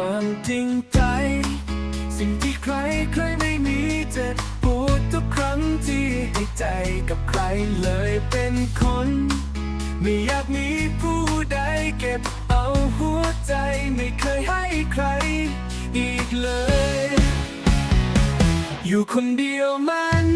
ความจริงใจ สิ่งที่ใครเคยไม่มีเจ็บปวดทุกครั้งที่ให้ใจกับใครเลยเป็นคน ไม่อยากมีผู้ใดเก็บเอาหัวใจไม่เคยให้ใครอีกเลย อยู่คนเดียวมาน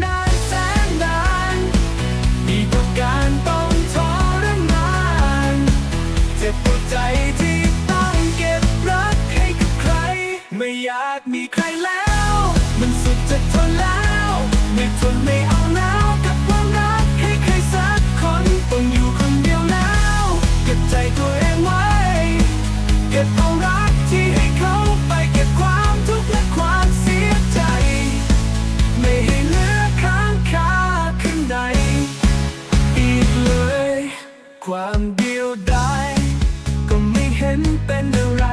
แล้ว มันสุดจะทนแล้ว ไม่ทนไม่เอาแล้วกับความรักให้ใครสักคนต้องอยู่คนเดียวแล้วเก็บใจตัวเองไว้ เก็บเอารักที่ให้เขาไปเก็บความทุกข์และความเสียใจ ไม่ให้เหลือค้างคาข้างในอีกเลย ความเดียวดายก็ไม่เห็นเป็นอะไร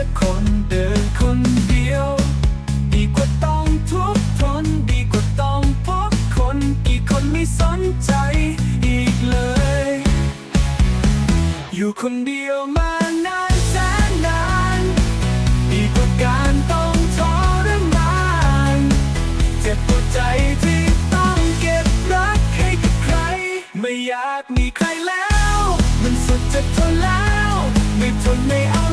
สักคนเดินคนเดียว ดีกว่าต้องทุกข์ทนดีกว่าต้องพบคนกี่คนไม่สนใจอีกเลย อยู่คนเดียวมานานแสนนาน ดีกว่าการต้องทรมาน เจ็บปวดใจที่ต้องเก็บรักให้กับใคร ไม่อยากมีใครแล้ว มันสุดจะทนแล้ว ไม่ทนไม่เอา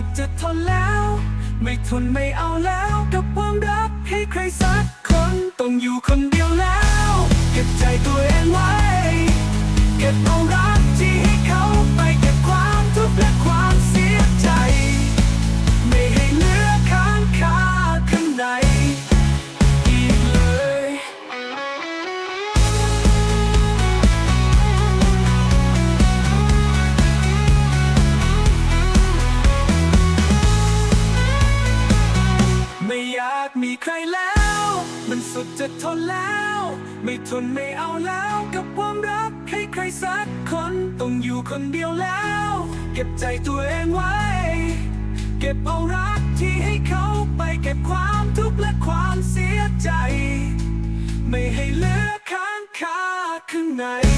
สุดจะทนแล้ว ไม่ทนไม่เอาแล้ว กมีใครแล้ว มันสุดจะทนแล้ว ไม่ทนไม่เอาแล้วกับความรักให้ใครสักคนต้องอยู่คนเดียวแล้ว เก็บใจตัวเองไว้ เก็บเอารักที่ให้เขาไปเก็บความทุกข์และความเสียใจ ไม่ให้เหลือค้างคาข้างใน